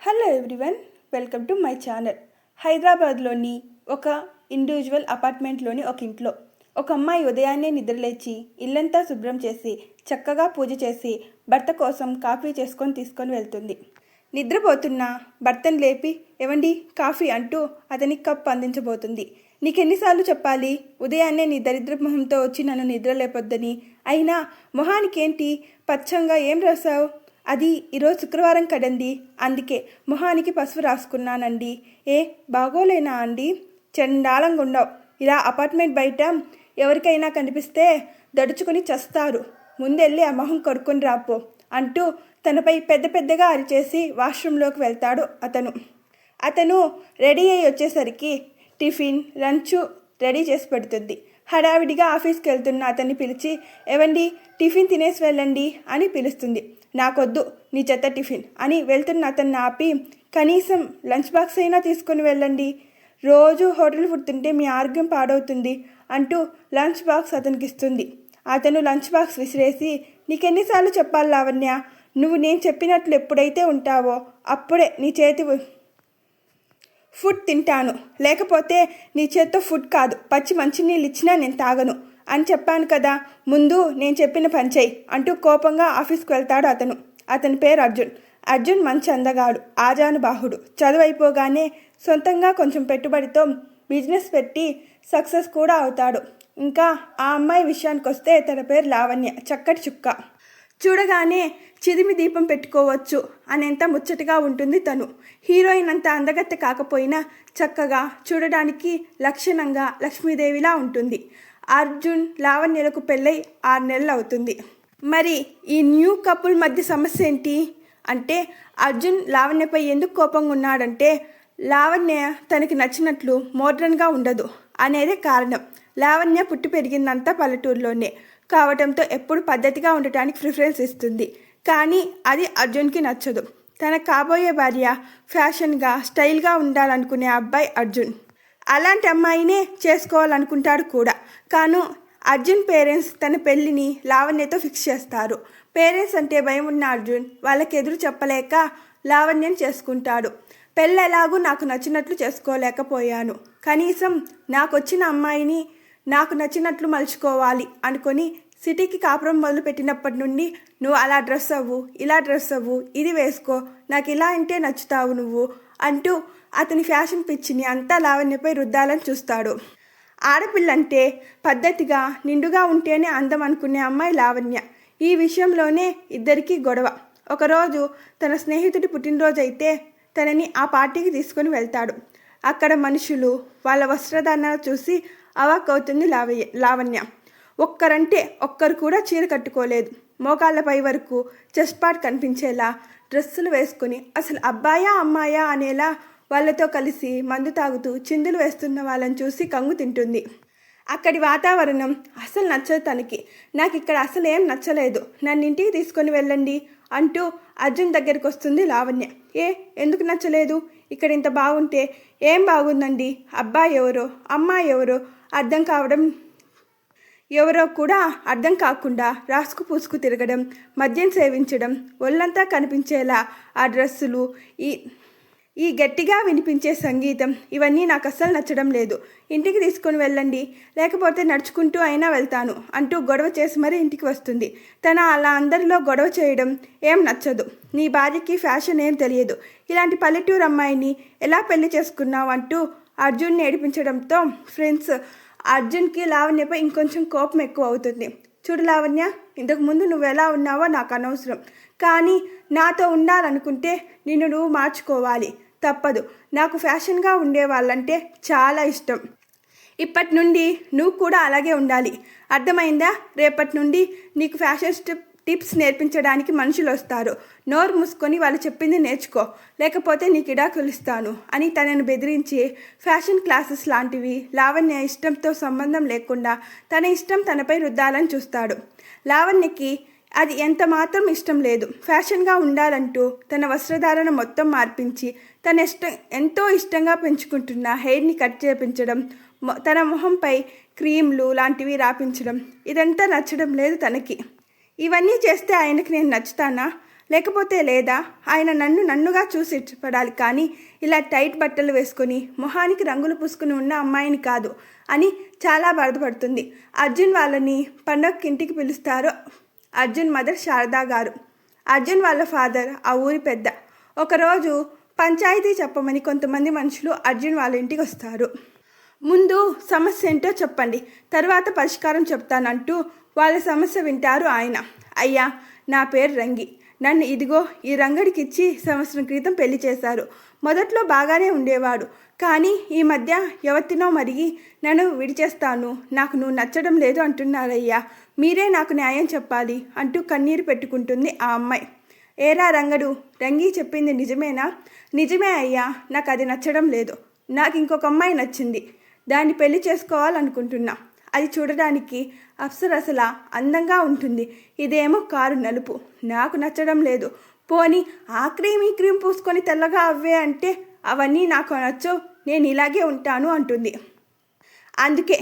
Hello everyone welcome to my channel హైదరాబాద్లోని ఒక individual అపార్ట్మెంట్లోని ఒక ఇంట్లో. ఒక అమ్మాయి ఉదయాన్నే నిద్రలేచి ఇల్లంతా శుభ్రం చేసి చక్కగా పూజ చేసి భర్త కోసం కాఫీ చేసుకొని తీసుకొని వెళ్తుంది. నిద్రపోతున్న భర్తను లేపి ఏవండి కాఫీ అంటూ అతనికి కప్ అందించబోతుంది. నీకెన్నిసార్లు చెప్పాలి ఉదయాన్నే నీ దరిద్ర మొహంతో వచ్చి నన్ను నిద్ర లేపొద్దని అయినా మొహానికేంటి? పచ్చంగా ఏం రాసావు అది ఈరోజు శుక్రవారం కదండి? అందుకే మొహానికి పసుపు రాసుకున్నానండి. ఏ బాగోలేనా అండి? చండాలంగా ఉండవు ఇలా అపార్ట్మెంట్ బయట ఎవరికైనా కనిపిస్తే దడుచుకుని చస్తారు. ముందెళ్ళి ఆ మొహం కడుక్కొని రాపో అంటూ తనపై పెద్ద పెద్దగా అరిచేసి వాష్రూంలోకి వెళ్తాడు అతను. అతను రెడీ అయ్యి వచ్చేసరికి టిఫిన్ లంచ్ రెడీ చేసి పెడుతుంది. హడావిడిగా ఆఫీస్కి వెళ్తున్న అతన్ని పిలిచి ఏవండి టిఫిన్ తినేసి వెళ్ళండి అని పిలుస్తుంది. నాకొద్దు నీ చెత్త టిఫిన్ అని వెళ్తున్న అతన్ని ఆపి కనీసం లంచ్ బాక్స్ అయినా తీసుకొని వెళ్ళండి. రోజు హోటల్ ఫుడ్ తింటే మీ ఆరోగ్యం పాడవుతుంది అంటూ లంచ్ బాక్స్ అతనికి ఇస్తుంది అతను లంచ్ బాక్స్ విసిరేసి నీకెన్నిసార్లు చెప్పాలి లావణ్య? నువ్వు నేను చెప్పినట్లు ఎప్పుడైతే ఉంటావో అప్పుడే నీ చేతి ఫుడ్ తింటాను. లేకపోతే నీ చేత్తో ఫుడ్ కాదు. పచ్చి మంచినీళ్ళు ఇచ్చినా నేను తాగను. అని చెప్పాను కదా. ముందు నేను చెప్పిన పని అంటూ కోపంగా ఆఫీస్కి వెళ్తాడు అతను. అతని పేరు అర్జున్. అర్జున్ మంచి అందగాడు ఆజానుబాహుడు. చదువు అయిపోగానే సొంతంగా కొంచెం పెట్టుబడితో బిజినెస్ పెట్టి సక్సెస్ కూడా అవుతాడు. ఇంకా ఆ అమ్మాయి విషయానికి వస్తే తన పేరు లావణ్య చక్కటి చుక్క. చూడగానే చిదిమి దీపం పెట్టుకోవచ్చు అనేంత ముచ్చటగా ఉంటుంది తను. హీరోయిన్ అంత అందగత్తె కాకపోయినా చక్కగా చూడడానికి లక్షణంగా లక్ష్మీదేవిలా ఉంటుంది. అర్జున్ లావణ్యలకు పెళ్ళై ఆరు నెలలు అవుతుంది. మరి ఈ న్యూ కపుల్ మధ్య సమస్య ఏంటి? అంటే అర్జున్ లావణ్యపై ఎందుకు కోపంగా ఉన్నాడంటే లావణ్య తనకి నచ్చినట్లు మోడ్రన్గా ఉండదు అనేదే కారణం. లావణ్య పుట్టి పెరిగిందంతా పల్లెటూరులోనే. కావటంతో ఎప్పుడు పద్ధతిగా ఉండటానికి ప్రిఫరెన్స్ ఇస్తుంది. కానీ అది అర్జున్కి నచ్చదు. తన కాబోయే భార్య ఫ్యాషన్గా స్టైల్గా ఉండాలనుకునే అబ్బాయి అర్జున్. అలాంటి అమ్మాయినే చేసుకోవాలనుకుంటాడు కూడా. కాను అర్జున్ పేరెంట్స్ తన పెళ్ళిని లావణ్యతో ఫిక్స్ చేస్తారు. పేరెంట్స్ అంటే భయం ఉన్న అర్జున్ వాళ్ళకి ఎదురు చెప్పలేక లావణ్యం చేసుకుంటాడు. పెళ్ళి ఎలాగూ నాకు నచ్చినట్లు చేసుకోలేకపోయాను. కనీసం నాకు వచ్చిన అమ్మాయిని నాకు నచ్చినట్లు మలుచుకోవాలి అనుకొని సిటీకి కాపురం మొదలుపెట్టినప్పటి నుండి నువ్వు అలా డ్రెస్ అవ్వు ఇలా డ్రెస్ అవ్వు ఇది వేసుకో నాకు ఇలా అంటే నచ్చుతావు నువ్వు అంటూ అతని ఫ్యాషన్ పిచ్చిని అంతా లావణ్యపై రుద్దాలని చూస్తాడు. ఆడపిల్లంటే పద్ధతిగా నిండుగా ఉంటేనే అందం అనుకునే అమ్మాయి లావణ్య. ఈ విషయంలోనే ఇద్దరికీ గొడవ. ఒకరోజు తన స్నేహితుడి పుట్టినరోజు అయితే తనని ఆ పార్టీకి తీసుకుని వెళ్తాడు. అక్కడ మనుషులు వాళ్ళ వస్త్రధారణ చూసి అవాక్కవుతుంది లావయ్య లావణ్య. ఒక్కరంటే ఒక్కరు కూడా చీర కట్టుకోలేదు. మోకాళ్ళపై వరకు చెస్ట్ పార్ట్ కనిపించేలా డ్రెస్సులు వేసుకుని అసలు అబ్బాయా అమ్మాయా అనేలా వాళ్ళతో కలిసి మందు తాగుతూ చిందులు వేస్తున్న వాళ్ళని చూసి కంగు తింటుంది. అక్కడి వాతావరణం అసలు నచ్చదు తనకి. నాకు ఇక్కడ అసలు ఏం నచ్చలేదు. నన్ను ఇంటికి తీసుకొని వెళ్ళండి అంటూ అర్జున్ దగ్గరికి వస్తుంది లావణ్య. ఏ ఎందుకు నచ్చలేదు? ఇక్కడ ఇంత బాగుంటే ఏం బాగుందండి? అబ్బాయి ఎవరో అమ్మాయి ఎవరో అర్థం కావడం ఎవరో కూడా అర్థం కాకుండా రాసుకు పూసుకు తిరగడం మద్యం సేవించడం ఒళ్ళంతా కనిపించేలా ఆ డ్రెస్సులు ఈ ఈ గట్టిగా వినిపించే సంగీతం ఇవన్నీ నాకు అస్సలు నచ్చడం లేదు. ఇంటికి తీసుకొని వెళ్ళండి లేకపోతే నడుచుకుంటూ అయినా వెళ్తాను అంటూ గొడవ చేసి మరీ ఇంటికి వస్తుంది. తన అలా అందరిలో గొడవ చేయడం ఏం నచ్చదు. నీ భార్యకి ఫ్యాషన్ ఏం తెలియదు. ఇలాంటి పల్లెటూరు అమ్మాయిని ఎలా పెళ్ళి చేసుకున్నావు అంటూ అర్జున్ని ఏడిపించడంతో ఫ్రెండ్స్ అర్జున్కి లావణ్యపై ఇంకొంచెం కోపం ఎక్కువ అవుతుంది చూడు లావణ్య ఇంతకుముందు నువ్వు ఎలా ఉన్నావో నాకు అనవసరం. కానీ నాతో ఉండాలనుకుంటే నిన్ను నువ్వు మార్చుకోవాలి. తప్పదు. నాకు ఫ్యాషన్గా ఉండే వాళ్ళంటే చాలా ఇష్టం. ఇప్పటి నుండి నువ్వు కూడా అలాగే ఉండాలి. అర్థమైందా? రేపటి నుండి నీకు ఫ్యాషన్ స్టెప్ టిప్స్ నేర్పించడానికి మనుషులు వస్తారు. నోరు మూసుకొని వాళ్ళు చెప్పింది నేర్చుకో. లేకపోతే నీకు ఇడాకులు అని తనను బెదిరించి ఫ్యాషన్ క్లాసెస్ లాంటివి లావణ్య ఇష్టంతో సంబంధం లేకుండా తన ఇష్టం తనపై రుద్దాలని చూస్తాడు. లావణ్యకి అది ఎంత మాత్రం ఇష్టం లేదు. ఫ్యాషన్గా ఉండాలంటూ తన వస్త్రధారణ మొత్తం మార్పించి తన ఇష్టం ఎంతో ఇష్టంగా పెంచుకుంటున్న హెయిర్ని కట్ చేపించడం తన మొహంపై క్రీమ్లు లాంటివి రాపించడం ఇదంతా నచ్చడం లేదు తనకి. ఇవన్నీ చేస్తే ఆయనకి నేను నచ్చుతానా? లేకపోతే లేదా? ఆయన నన్ను నన్నుగా చూసి ఇష్టపడాలి కానీ ఇలా టైట్ బట్టలు వేసుకుని మొహానికి రంగులు పూసుకుని ఉన్న అమ్మాయిని కాదు అని చాలా బాధపడుతుంది. అర్జున్ వాళ్ళని పండగకి ఇంటికి పిలుస్తారు. అర్జున్ మదర్ శారదా గారు. అర్జున్ వాళ్ళ ఫాదర్ ఆ ఊరి పెద్ద. ఒకరోజు పంచాయతీ చెప్పమని కొంతమంది మనుషులు అర్జున్ వాళ్ళ ఇంటికి వస్తారు. ముందు సమస్య ఏంటో చెప్పండి. తర్వాత పరిష్కారం చెప్తానంటూ వాళ్ళ సమస్య వింటారు ఆయన. అయ్యా నా పేరు రంగి. నన్ను ఇదిగో ఈ రంగడికి ఇచ్చి సంవత్సరం క్రితం పెళ్ళి చేశారు. మొదట్లో బాగానే ఉండేవాడు. కానీ ఈ మధ్య ఎవరినో మరిగి నన్ను విడిచేస్తాను. నాకు నువ్వు నచ్చడం లేదు అంటున్నారయ్యా. మీరే నాకు న్యాయం చెప్పాలి అంటూ కన్నీరు పెట్టుకుంటుంది ఆ అమ్మాయి. ఏరా రంగడు రంగి చెప్పింది నిజమేనా? నిజమే అయ్యా నాకు అది నచ్చడం లేదు. నాకు ఇంకొక అమ్మాయి నచ్చింది. దాన్ని పెళ్ళి చేసుకోవాలనుకుంటున్నా. అది చూడడానికి అప్సరసలా అందంగా ఉంటుంది. ఇదేమో కారు నలుపు. నాకు నచ్చడం లేదు. పోని ఆ క్రీమ్ ఈ క్రీమ్ పూసుకొని తెల్లగా అవ్వే అంటే అవన్నీ నాకు నచ్చవు. నేను ఇలాగే ఉంటాను అంటుంది. అందుకే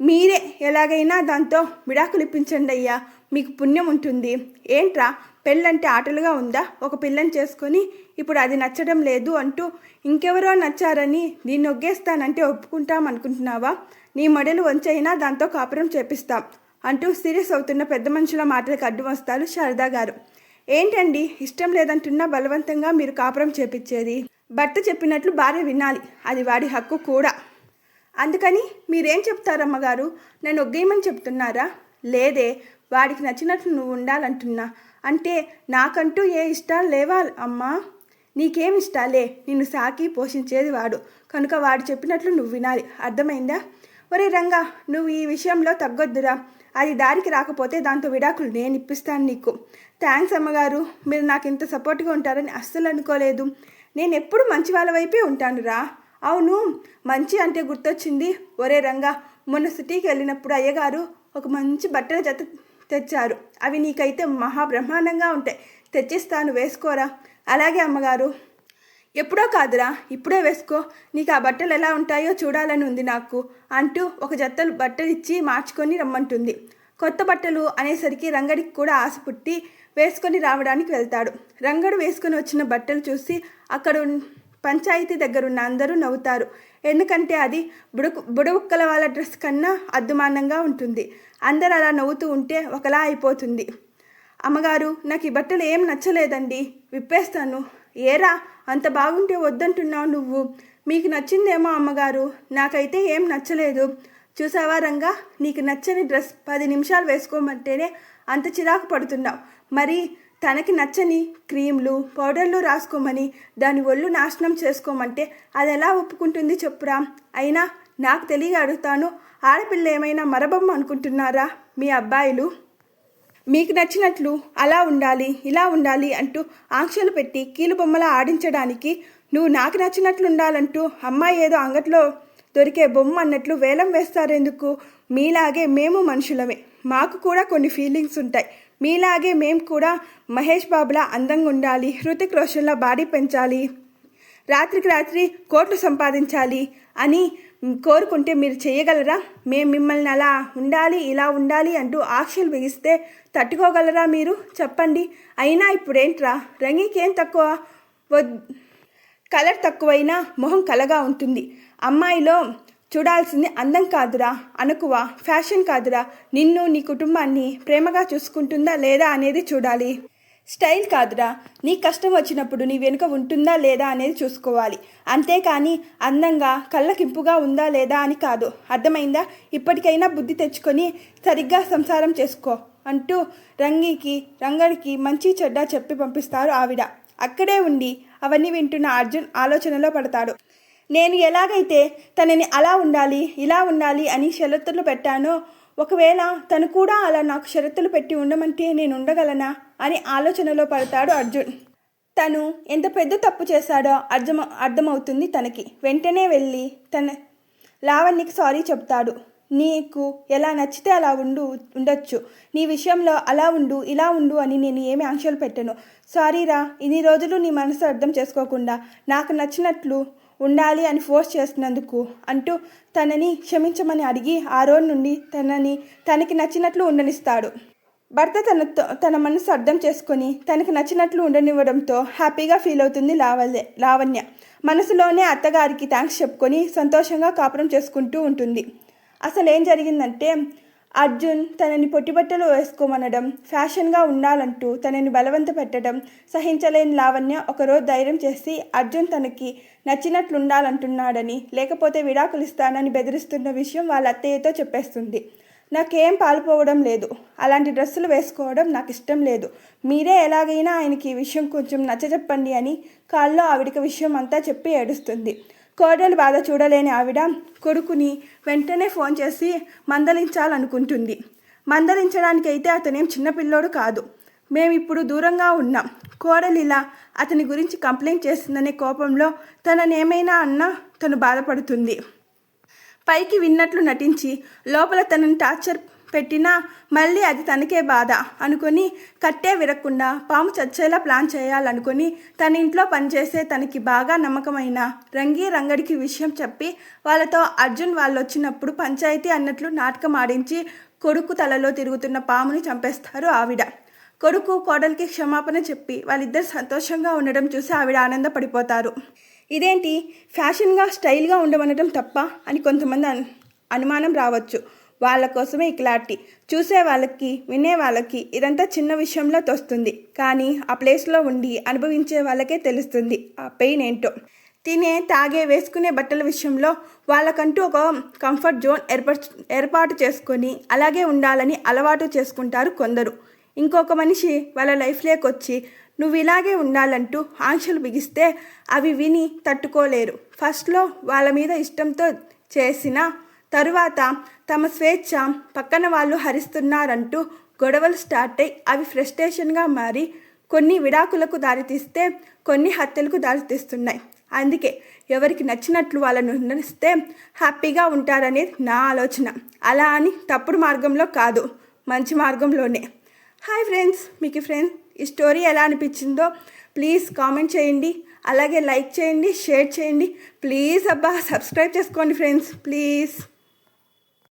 మీరే ఎలాగైనా దాంతో విడాకులు ఇప్పించండి అయ్యా మీకు పుణ్యం ఉంటుంది. ఏంట్రా? పెళ్ళంటే ఆటలుగా ఉందా? ఒక పిల్లని చేసుకొని ఇప్పుడు అది నచ్చడం లేదు అంటూ ఇంకెవరో నచ్చారని దీన్ని ఒగ్గేస్తానంటే ఒప్పుకుంటాం అనుకుంటున్నావా? నీ మొడలు వంచైనా దాంతో కాపురం చేపిస్తాం అంటూ సీరియస్ అవుతున్న పెద్ద మనుషుల మాటలకు అడ్డు వస్తారు శారదా గారు. ఏంటండి? ఇష్టం లేదంటున్నా బలవంతంగా మీరు కాపురం చేపించేది భర్త చెప్పినట్లు భార్య వినాలి. అది వాడి హక్కు కూడా. అందుకని మీరేం చెప్తారమ్మగారు? నన్ను ఒగ్గేయమని చెప్తున్నారా? లేదే వాడికి నచ్చినట్లు నువ్వు ఉండాలంటున్నా. అంటే నాకంటూ ఏ ఇష్టాలు లేవా అమ్మా? నీకేం ఇష్టాలే నిన్ను సాకి పోషించేది వాడు. కనుక వాడు చెప్పినట్లు నువ్వు వినాలి. అర్థమైందా? ఒరే రంగా నువ్వు ఈ విషయంలో తగ్గొద్దురా. అది దారికి రాకపోతే దాంతో విడాకులు నేను ఇప్పిస్తాను నీకు. థ్యాంక్స్ అమ్మగారు మీరు నాకు ఇంత సపోర్ట్గా ఉంటారని అస్సలు అనుకోలేదు. నేను ఎప్పుడు మంచి వాళ్ళ వైపే ఉంటాను రా అవును మంచి అంటే గుర్తొచ్చింది. ఒరే రంగా మొన్న సిటీకి వెళ్ళినప్పుడు అయ్యగారు ఒక మంచి బట్టల జత తెచ్చారు. అవి నీకైతే మహా బ్రహ్మాండంగా ఉంటాయి. తెచ్చిస్తాను వేసుకోరా? అలాగే అమ్మగారు. ఎప్పుడో కాదురా ఇప్పుడే వేసుకో. నీకు ఆ బట్టలు ఎలా ఉంటాయో చూడాలని ఉంది నాకు అంటూ ఒక జత్తలు బట్టలు ఇచ్చి మార్చుకొని రమ్మంటుంది. కొత్త బట్టలు అనేసరికి రంగడికి కూడా ఆశ పుట్టి వేసుకొని రావడానికి వెళ్తాడు. రంగడు వేసుకొని వచ్చిన బట్టలు చూసి అక్కడ పంచాయతీ దగ్గర ఉన్న అందరూ నవ్వుతారు. ఎందుకంటే అది బుడకు బుడబుక్కల వాళ్ళ డ్రెస్ కన్నా అద్దుమానంగా ఉంటుంది. అందరు అలా నవ్వుతూ ఉంటే ఒకలా అయిపోతుంది. అమ్మగారు నాకు ఈ బట్టలు ఏం నచ్చలేదండి. విప్పేస్తాను. ఏరా అంత బాగుంటే వద్దంటున్నావు నువ్వు. మీకు నచ్చిందేమో అమ్మగారు. నాకైతే ఏం నచ్చలేదు. చూసావా రంగా? నీకు నచ్చని డ్రెస్ పది నిమిషాలు వేసుకోమంటేనే అంత చిరాకు పడుతున్నావు. మరి తనకి నచ్చని క్రీమ్లు పౌడర్లు రాసుకోమని దాని ఒళ్ళు నాశనం చేసుకోమంటే అది ఎలా ఒప్పుకుంటుంది చెప్పురా? అయినా నాకు తెలియ అడుగుతాను ఆడపిల్ల ఏమైనా మరబొమ్మ అనుకుంటున్నారా మీ అబ్బాయిలు? మీకు నచ్చినట్లు అలా ఉండాలి ఇలా ఉండాలి అంటూ ఆంక్షలు పెట్టి కీలుబొమ్మలా ఆడించడానికి నువ్వు నాకు నచ్చినట్లు ఉండాలంటూ అమ్మాయి ఏదో అంగట్లో దొరికే బొమ్మ అన్నట్లు వేలం వేస్తారెందుకు? మీలాగే మేము మనుషులమే. మాకు కూడా కొన్ని ఫీలింగ్స్ ఉంటాయి. మీలాగే మేము కూడా మహేష్ బాబులా అందంగా ఉండాలి హృతిక్ రోషన్లా బాడీ పెంచాలి రాత్రికి రాత్రి కోట్లు సంపాదించాలి అని కోరుకుంటే మీరు చేయగలరా? మేము మిమ్మల్ని అలా ఉండాలి ఇలా ఉండాలి అంటూ ఆక్షలు బిగిస్తే తట్టుకోగలరా మీరు? చెప్పండి. అయినా ఇప్పుడేంట్రా? రంగికి ఏం తక్కువ? వద్ కలర్ తక్కువైనా మొహం కలగా ఉంటుంది. అమ్మాయిలో చూడాల్సింది అందం కాదురా అనుకువ ఫ్యాషన్ కాదురా నిన్ను నీ కుటుంబాన్ని ప్రేమగా చూసుకుంటుందా లేదా అనేది చూడాలి. స్టైల్ కాదురా నీ కష్టం వచ్చినప్పుడు నీ వెనుక ఉంటుందా లేదా అనేది చూసుకోవాలి. అంతేకాని అందంగా కళ్ళకింపుగా ఉందా లేదా అని కాదు. అర్థమైందా? ఇప్పటికైనా బుద్ధి తెచ్చుకొని సరిగ్గా సంసారం చేసుకో అంటూ రంగికి రంగడికి మంచి చెడ్డ చెప్పి పంపిస్తారు ఆవిడ. అక్కడే ఉండి అవన్నీ వింటున్న అర్జున్ ఆలోచనలో పడతాడు. నేను ఎలాగైతే తనని అలా ఉండాలి ఇలా ఉండాలి అని షరతులు పెట్టానో ఒకవేళ తను కూడా అలా నాకు షరతులు పెట్టి ఉండమంటే నేను ఉండగలనా అని ఆలోచనలో పడతాడు అర్జున్. తను ఎంత పెద్ద తప్పు చేశాడో అర్థం అర్థమవుతుంది తనకి. వెంటనే వెళ్ళి తన లావణ్యకి సారీ చెప్తాడు. నీకు ఎలా నచ్చితే అలా ఉండు ఉండొచ్చు. నీ విషయంలో అలా ఉండు ఇలా ఉండు అని నేను ఏమి ఆంక్షలు పెట్టను. సారీరా ఇన్ని రోజులు నీ మనసు అర్థం చేసుకోకుండా నాకు నచ్చినట్లు ఉండాలి అని ఫోర్స్ చేస్తున్నందుకు అంటూ తనని క్షమించమని అడిగి ఆ రోజు నుండి తనని తనకి నచ్చినట్లు ఉండనిస్తాడు. భర్త తనతో తన మనసు అర్థం చేసుకొని తనకు నచ్చినట్లు ఉండనివ్వడంతో హ్యాపీగా ఫీల్ అవుతుంది లావల్య లావణ్య. మనసులోనే అత్తగారికి థ్యాంక్స్ చెప్పుకొని సంతోషంగా కాపురం చేసుకుంటూ ఉంటుంది. అసలు ఏం జరిగిందంటే అర్జున్ తనని పొట్టిబట్టలు వేసుకోమనడం ఫ్యాషన్గా ఉండాలంటూ తనని బలవంత పెట్టడం సహించలేని లావణ్య ఒకరోజు ధైర్యం చేసి అర్జున్ తనకి నచ్చినట్లుండాలంటున్నాడని లేకపోతే విడాకులు ఇస్తానని బెదిరిస్తున్న విషయం వాళ్ళ అత్తయ్యతో చెప్పేస్తుంది. నాకేం పాల్పోవడం లేదు. అలాంటి డ్రెస్సులు వేసుకోవడం నాకు ఇష్టం లేదు. మీరే ఎలాగైనా ఆయనకి ఈ విషయం కొంచెం నచ్చజెప్పండి అని కాల్లో ఆవిడికి విషయం అంతా చెప్పి ఏడుస్తుంది. కోడలు బాధ చూడలేని ఆవిడ కొడుకుని వెంటనే ఫోన్ చేసి మందలించాలనుకుంటుంది. మందలించడానికైతే అతనేం చిన్నపిల్లోడు కాదు. మేమిప్పుడు దూరంగా ఉన్నాం. కోడలిలా ఇలా అతని గురించి కంప్లైంట్ చేసిందనే కోపంలో తననేమైనా అన్నా తను బాధపడుతుంది. పైకి విన్నట్లు నటించి లోపల తనని టార్చర్ పెట్టినా మళ్ళీ అది తనకే బాధ అనుకొని కట్టే విరక్కుండా పాము చచ్చేలా ప్లాన్ చేయాలనుకొని తన ఇంట్లో పనిచేసే తనకి బాగా నమ్మకమైన రంగి రంగడికి విషయం చెప్పి వాళ్ళతో అర్జున్ వాళ్ళు వచ్చినప్పుడు పంచాయతీ అన్నట్లు నాటకం ఆడించి కొడుకు తలలో తిరుగుతున్న పాముని చంపేస్తారు ఆవిడ. కొడుకు కోడలికి క్షమాపణ చెప్పి వాళ్ళిద్దరు సంతోషంగా ఉండడం చూసి ఆవిడ ఆనందపడిపోతారు. ఇదేంటి? ఫ్యాషన్గా స్టైల్గా ఉండమనడం తప్ప అని కొంతమంది అనుమానం రావచ్చు. వాళ్ళ కోసమే ఈ క్లారిటీ. చూసే వాళ్ళకి వినే వాళ్ళకి ఇదంతా చిన్న విషయంలో తోస్తుంది. కానీ ఆ ప్లేస్లో ఉండి అనుభవించే వాళ్ళకే తెలుస్తుంది ఆ పెయిన్ ఏంటో. తినే తాగే వేసుకునే బట్టల విషయంలో వాళ్ళకంటూ ఒక కంఫర్ట్ జోన్ ఏర్పరచు ఏర్పాటు చేసుకొని అలాగే ఉండాలని అలవాటు చేసుకుంటారు కొందరు. ఇంకొక మనిషి వాళ్ళ లైఫ్లోకి వచ్చి నువ్వు ఇలాగే ఉండాలంటూ ఆంక్షలు బిగిస్తే అవి విని తట్టుకోలేరు. ఫస్ట్లో వాళ్ళ మీద ఇష్టంతో చేసిన తరువాత తమ స్వేచ్ఛ పక్కన వాళ్ళు హరిస్తున్నారంటూ గొడవలు స్టార్ట్ అయ్యి అవి ఫ్రస్ట్రేషన్గా మారి కొన్ని విడాకులకు దారితీస్తే కొన్ని హత్యలకు దారితీస్తున్నాయి. అందుకే ఎవరికి నచ్చినట్లు వాళ్ళను నిర్ణయిస్తే హ్యాపీగా ఉంటారనేది నా ఆలోచన. అలా అని తప్పుడు మార్గంలో కాదు మంచి మార్గంలోనే. హాయ్ ఫ్రెండ్స్ మీకు ఫ్రెండ్స్ ఈ స్టోరీ ఎలా అనిపించిందో ప్లీజ్ కామెంట్ చేయండి. అలాగే లైక్ చేయండి షేర్ చేయండి. ప్లీజ్ అబ్బా సబ్స్క్రైబ్ చేసుకోండి ఫ్రెండ్స్ ప్లీజ్.